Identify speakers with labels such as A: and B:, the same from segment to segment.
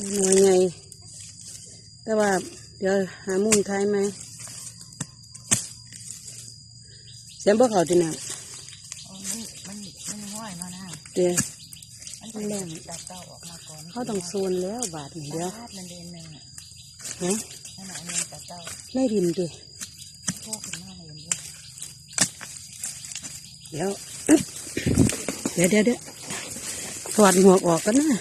A: หน่วยไงแต่ว่าเดี๋ยวหามุมท้ายไหมเสียงบ่เขาที่นั่น
B: อ๋อมันมันมันห้อยเนานะ
A: เดี๋ยว
B: มันเป็นแรงจับเต้าออกมาก่อน
A: เขาต้องโซนแล้วบาทนี่เดี๋ยว
B: มันเดนหนึ่งอะ
A: ฮะไล่ดินดิ
B: เดี๋ย
A: วเดี๋ยวเดี๋ยวเดี๋ยวถอดหัวออกกันนะโอ้ย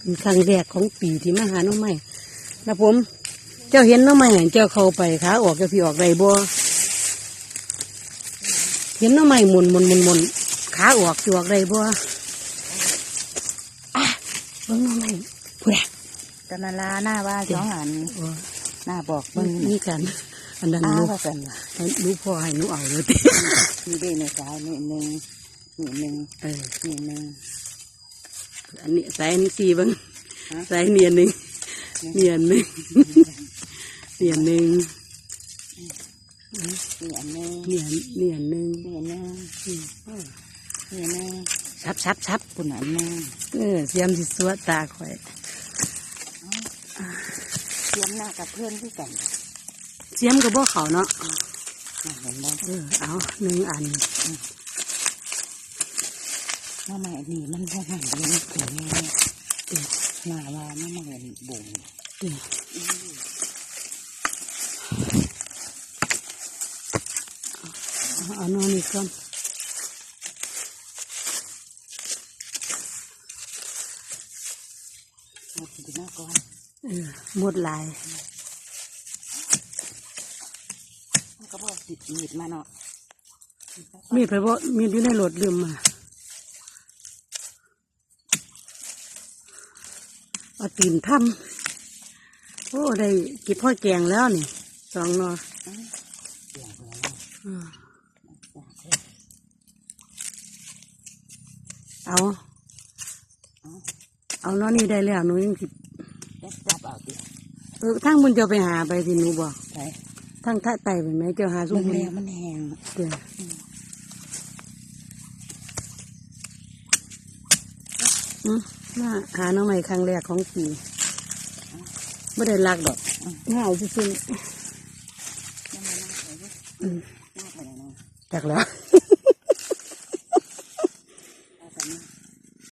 A: เป็นครั้งแรกของปีที่มาหาน้องใหม่นะผม เจ้าเห็นน้องใหม่เจ้าเข้าไปขาออกเจ้าพี่ออกไรบ่เห็นน้องใหม่หมุนหมุนหมุนหมุนขาออกสิออกไรบ่อะเบิ่งน้องใหม่พูดอะ
B: ตะนาลาหน้าว่าสองอัน
A: โอ้
B: หน้าบอก
A: มั
B: มันน
A: นี่กัน อันนั้น
B: อ้า
A: หนู
B: ว่ากันว่ะ
A: ให้หนูพ่อให้หนูเอาเลยติ
B: มีเด้ในสายนี่หนึ่งนี่หนึ่ง
A: เออ
B: นี่หนึ่ง
A: อันนี้สายอันนี้สี่เบัง
B: ฮะ
A: สายเนียนหนึ่งเนียนหนึ่งเนียนหนึ่ง
B: นี่อันหนึ่ง
A: เนียนเนียนหนึ่ง
B: นี่อันหนึ่ง
A: อืมเออ
B: นี่อันหนึ่ง
A: ชับชับชับ
B: ปุ่นอันหนึ่ง
A: เออเสียมสิสวดตาข่อย
B: เตรียมหน้ากับเพื่อนที่กัน
A: เสียมกับบ่เขาเนาะ
B: น่ะเห็นบ่
A: เออเอาหนึ่งอัน
B: ห น้าใหม่นี่มันพอหันเลี้ยงถึงแม่หน้าว่านมาเห็นบุ๋ม
A: เออเอาเอนอนนี่ก่อน
B: หมดดีหน้ก่อน
A: หมดลาย
B: ก็บอกติดมีดมาเนาะ
A: มีดไปบ่มีดอยู่ในรถลืมมา เอาตีนทำโอ้ได้กินพ่อแกงแล้วนี่สองหนอ
B: เสียงหัวเนาะ
A: อืม
B: อยากเลย
A: เอา เอาเนาะนี่ได้แล้วหนูยังสิ
B: แล้วจับเอาดิ
A: เออทั้งบุญจะไปหาไปที่หนูบอก
B: ใช่
A: ทั้งท่าไตไปไหมเจ้าหาสุ
B: มัน
A: บุญ
B: แรงมันแหง
A: เดี๋ยวอื มมาหาน้องใหม่ครั้งแรกของปีไม่ได้ลักดอกง่ายจริง
B: มันมาหน้าไปดิ
A: ๆอืม
B: หน้าไปไหนเนาะ
A: จากแล้ว